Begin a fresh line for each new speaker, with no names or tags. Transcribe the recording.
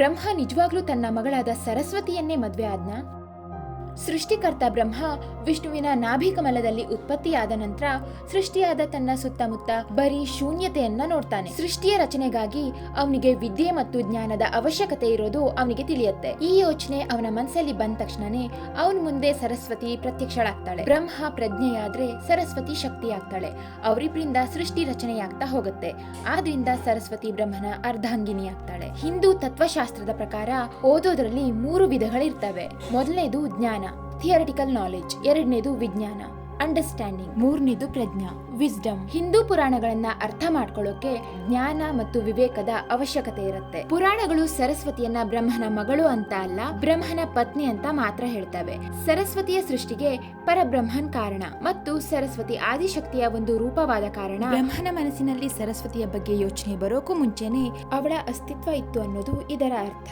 ಬ್ರಹ್ಮ ನಿಜವಾಗ್ಲೂ ತನ್ನ ಮಗಳಾದ ಸರಸ್ವತಿಯನ್ನೇ ಮದುವೆ ಆದ್ನ? ಸೃಷ್ಟಿಕರ್ತ ಬ್ರಹ್ಮ ವಿಷ್ಣುವಿನ ನಾಭಿಕಮಲದಲ್ಲಿ ಉತ್ಪತ್ತಿಯಾದ ನಂತರ ಸೃಷ್ಟಿಯಾದ ತನ್ನ ಸುತ್ತಮುತ್ತ ಬರೀ ಶೂನ್ಯತೆಯನ್ನ ನೋಡ್ತಾನೆ. ಸೃಷ್ಟಿಯ ರಚನೆಗಾಗಿ ಅವನಿಗೆ ವಿದ್ಯೆ ಮತ್ತು ಜ್ಞಾನದ ಅವಶ್ಯಕತೆ ಇರೋದು ಅವನಿಗೆ ತಿಳಿಯುತ್ತೆ. ಈ ಯೋಚನೆ ಅವನ ಮನಸ್ಸಲ್ಲಿ ಬಂದ ತಕ್ಷಣನೇ ಅವನ ಮುಂದೆ ಸರಸ್ವತಿ ಪ್ರತ್ಯಕ್ಷಳಾಗ್ತಾಳೆ. ಬ್ರಹ್ಮ ಪ್ರಜ್ಞೆಯಾದ್ರೆ ಸರಸ್ವತಿ ಶಕ್ತಿಯಾಗ್ತಾಳೆ. ಅವರಿಬ್ಬರಿಂದ ಸೃಷ್ಟಿ ರಚನೆಯಾಗ್ತಾ ಹೋಗುತ್ತೆ. ಆದ್ರಿಂದ ಸರಸ್ವತಿ ಬ್ರಹ್ಮನ ಅರ್ಧಾಂಗಿನಿ ಆಗ್ತಾಳೆ ಹಿಂದೂ ತತ್ವಶಾಸ್ತ್ರದ ಪ್ರಕಾರ ಓದೋದ್ರಲ್ಲಿ ಮೂರು ವಿಧಗಳಿರ್ತವೆ. ಮೊದಲನೇದು ಜ್ಞಾನ. ಥಿಯರಿಟಿಕಲ್ ನಾಲೆಜ್ ಎರಡನೇದು ವಿಜ್ಞಾನ. ಅಂಡರ್ಸ್ಟ್ಯಾಂಡಿಂಗ್ ಮೂರನೇದು ಪ್ರಜ್ಞಾ. ವಿಸ್ಡಮ್ ಹಿಂದೂ ಪುರಾಣಗಳನ್ನ ಅರ್ಥ ಮಾಡ್ಕೊಳ್ಳೋಕೆ ಜ್ಞಾನ ಮತ್ತು ವಿವೇಕದ ಅವಶ್ಯಕತೆ ಇರುತ್ತೆ. ಪುರಾಣಗಳು ಸರಸ್ವತಿಯನ್ನ ಬ್ರಹ್ಮನ ಮಗಳು ಅಂತ ಅಲ್ಲ, ಬ್ರಹ್ಮನ ಪತ್ನಿ ಅಂತ ಮಾತ್ರ ಹೇಳ್ತವೆ. ಸರಸ್ವತಿಯ ಸೃಷ್ಟಿಗೆ ಪರಬ್ರಹ್ಮನ್ ಕಾರಣ ಮತ್ತು ಸರಸ್ವತಿ ಆದಿಶಕ್ತಿಯ ಒಂದು ರೂಪವಾದ ಕಾರಣ. ಬ್ರಹ್ಮನ ಮನಸ್ಸಿನಲ್ಲಿ ಸರಸ್ವತಿಯ ಬಗ್ಗೆ ಯೋಚನೆ ಬರೋಕು ಮುಂಚೆನೆ ಅವಳ ಅಸ್ತಿತ್ವ ಇತ್ತು ಅನ್ನೋದು ಇದರ ಅರ್ಥ.